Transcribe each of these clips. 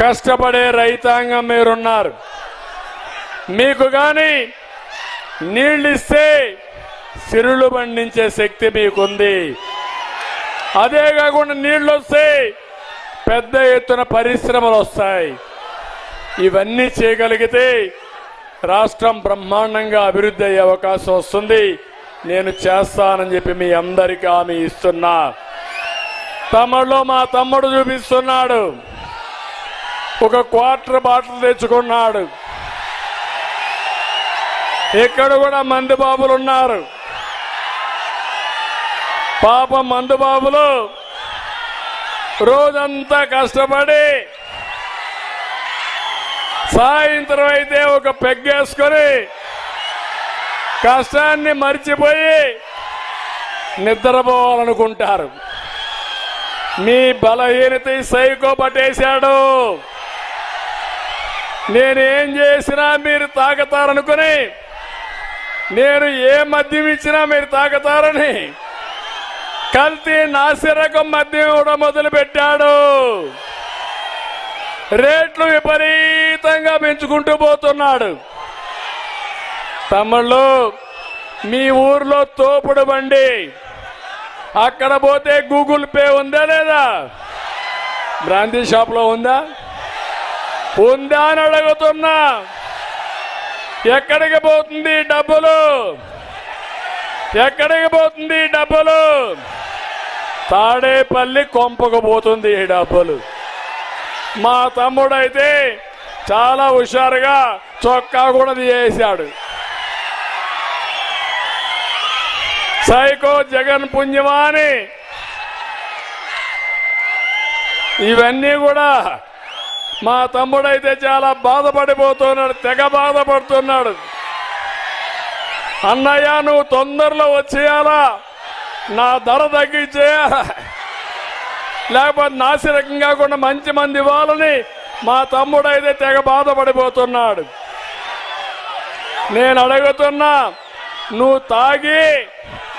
కష్టపడే రైతాంగం మీరున్నారు. మీకు గాని నీళ్ళిస్తే సిరులు పండించే శక్తి మీకుంది. అదే కాకుండా నీళ్ళు వస్తే పెద్ద ఎత్తున పరిశ్రమలు వస్తాయి ఇవన్నీ చేయగలిగితే రాష్ట్రం బ్రహ్మాండంగా అభివృద్ధి అయ్యే అవకాశం వస్తుంది. నేను చేస్తానని చెప్పి మీ అందరికీ హామీ ఇస్తున్నా. తమ్ముడు మా తమ్ముడు చూపిస్తున్నాడు. ఒక క్వార్టర్ బాటిల్ తెచ్చుకున్నాడు. ఇక్కడ కూడా మంది బాబులు ఉన్నారు. పాప మందు బాబులు రోజంతా కష్టపడి సాయంత్రం అయితే ఒక పెగ్గేసుకొని కష్టాన్ని మర్చిపోయి నిద్రపోవాలనుకుంటారు. మీ బలహీనత సైకో పట్టేశాడు. నేనేం చేసినా మీరు తాగుతారనుకుని నేను ఏ మద్యం ఇచ్చినా మీరు తాగుతారని. కల్తీ నాసిరకం మద్యం ఇవ్వడం మొదలు పెట్టాడు రేట్లు విపరీతంగా పెంచుకుంటూ పోతున్నాడు. తమ్ముళ్ళు మీ ఊర్లో తోపుడు బండి అక్కడ పోతే గూగుల్ పే ఉందా లేదా? బ్రాంతి షాప్లో ఉందా? ఉందా అని అడుగుతున్నా ఎక్కడికి పోతుంది డబ్బులు? ఎక్కడికి పోతుంది డబ్బులు? తాడేపల్లి కొంపకు పోతుంది ఈ డబ్బులు. మా తమ్ముడైతే చాలా హుషారుగా చొక్కా కూడా తీయేశాడు సైకో జగన్ పుణ్యమాని ఇవన్నీ కూడా మా తమ్ముడైతే చాలా బాధపడిపోతున్నాడు తెగ బాధపడుతున్నాడు. అన్నయ్య నువ్వు తొందరలో వచ్చేయాలా? నా ధర తగ్గించేయాలా లేకపోతే నాసిరకం కాకుండా మంచి మంది ఇవ్వాలని మా తమ్ముడైతే తెగ బాధపడిపోతున్నాడు. నేను అడుగుతున్నా నువ్వు తాగి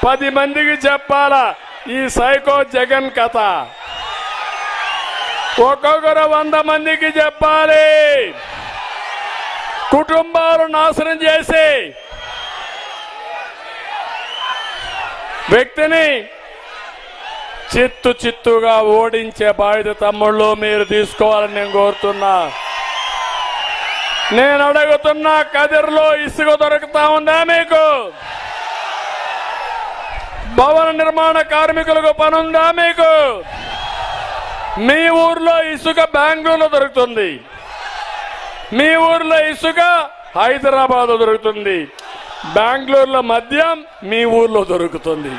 పది మందికి చెప్పాలా? ఈ సైకో జగన్ కథ. ఒక్కొక్కరు వంద మందికి చెప్పాలి. కుటుంబాలు నాశనం చేసి వ్యక్తిని చిత్తు చిత్తుగా ఓడించే బాధ్యత తమ్ముళ్ళు మీరు తీసుకోవాలని నేను కోరుతున్నా. నేను అడుగుతున్నా కదిర్లో ఇసుక దొరుకుతా ఉందా మీకు? భవన నిర్మాణ కార్మికులకు పనుందా మీకు? మీ ఊర్లో ఇసుక బెంగళూరులో దొరుకుతుంది. మీ ఊర్లో ఇసుక హైదరాబాద్ దొరుకుతుంది. బెంగళూరులో మద్యం మీ ఊర్లో దొరుకుతుంది.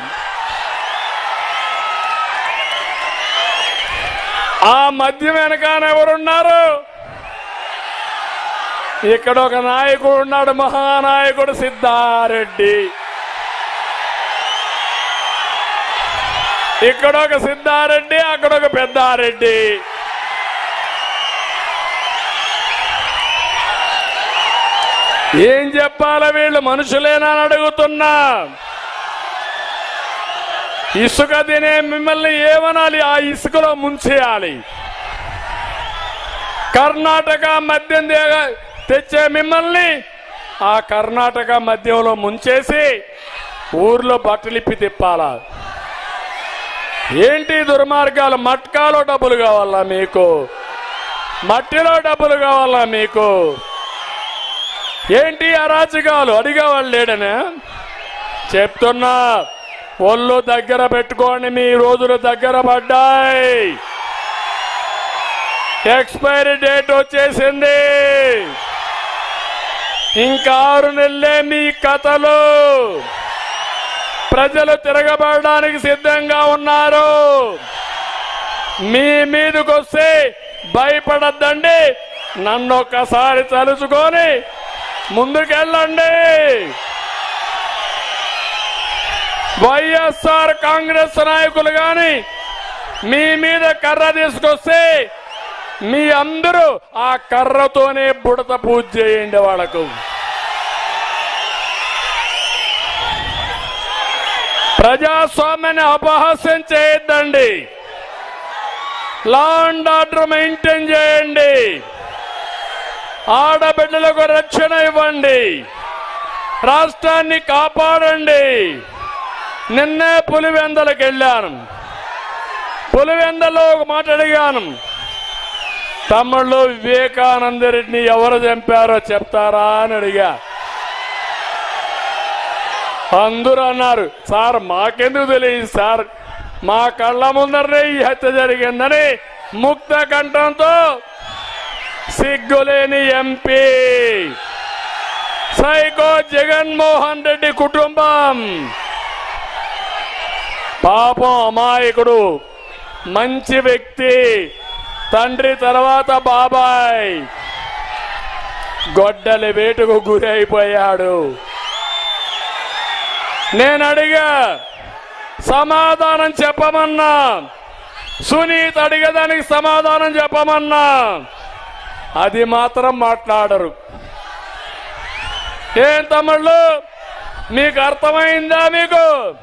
ఆ మద్యం వెనకాన ఎవరున్నారు? ఇక్కడ ఒక నాయకుడు ఉన్నాడు మహానాయకుడు సిద్ధారెడ్డి. ఇక్కడ ఒక సిద్ధారెడ్డి అక్కడ ఒక పెద్దారెడ్డి. ఏం చెప్పాల వీళ్ళు? మనుషులేనా అని అడుగుతున్నా. ఇసుక తినే మిమ్మల్ని ఏమనాలి? ఆ ఇసుకలో ముంచేయాలి. కర్ణాటక మద్యం తెచ్చే మిమ్మల్ని ఆ కర్ణాటక మద్యంలో ముంచేసి ఊర్లో బట్టలిప్పి తిప్పాలా? ఏంటి దుర్మార్గాలు? మట్కాలో డబ్బులు కావాలా మీకు? మట్టిలో డబ్బులు కావాలా మీకు? ఏంటి అరాచకాలు? అడిగేవాళ్ళు లేడనే? చెప్తున్నా ఒళ్ళు దగ్గర పెట్టుకోండి మీ రోజులు దగ్గర పడ్డాయి. ఎక్స్పైరీ డేట్ వచ్చేసింది. ఇంకా ఆరు నెలలే మీ కథలు. ప్రజలు తిరగబడడానికి సిద్ధంగా ఉన్నారు. మీ మీదకొస్తే భయపడద్దండి. నన్ను ఒక్కసారి తలుచుకొని ముందుకెళ్ళండి. వైఎస్ఆర్ కాంగ్రెస్ నాయకులు గాని మీ మీద కర్ర తీసుకొస్తే మీ అందరూ ఆ కర్రతోనే బుడత పూజ చేయండి వాళ్ళకు. ప్రజాస్వామ్యాన్ని అపహాస్యం చేయొద్దండి. లా అండ్ ఆర్డర్ మెయింటైన్ చేయండి. ఆడబిడ్డలకు రక్షణ ఇవ్వండి. రాష్ట్రాన్ని కాపాడండి. నిన్నే పులివెందలకు వెళ్ళాను. పులివెందలో ఒక మాట అడిగాను. తమ్ముళ్ళు వివేకానంద రెడ్డిని ఎవరు చంపారో చెప్తారా అని అడిగా. అందరూ అన్నారు సార్ మాకెందుకు తెలియదు సార్? మా కళ్ళ ముందరనే ఈ హత్య జరిగిందని ముక్త కంఠంతో సిగ్గులేని ఎంపీ సైకో జగన్మోహన్ రెడ్డి కుటుంబం. పాపం అమాయకుడు మంచి వ్యక్తి తండ్రి తర్వాత బాబాయ్. గొడ్డలి వేటుకు గురైపోయాడు. అయిపోయాడు నేను అడిగా సమాధానం చెప్పమన్నా. సునీత్ అడిగేదానికి సమాధానం చెప్పమన్నా. అది మాత్రం మాట్లాడరు. ఏం తమ్ముళ్ళు? మీకు అర్థమైందా మీకు?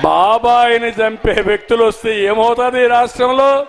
బాబాయిని చంపే వ్యక్తులు వస్తే ఏమవుతుంది ఈ రాష్ట్రంలో?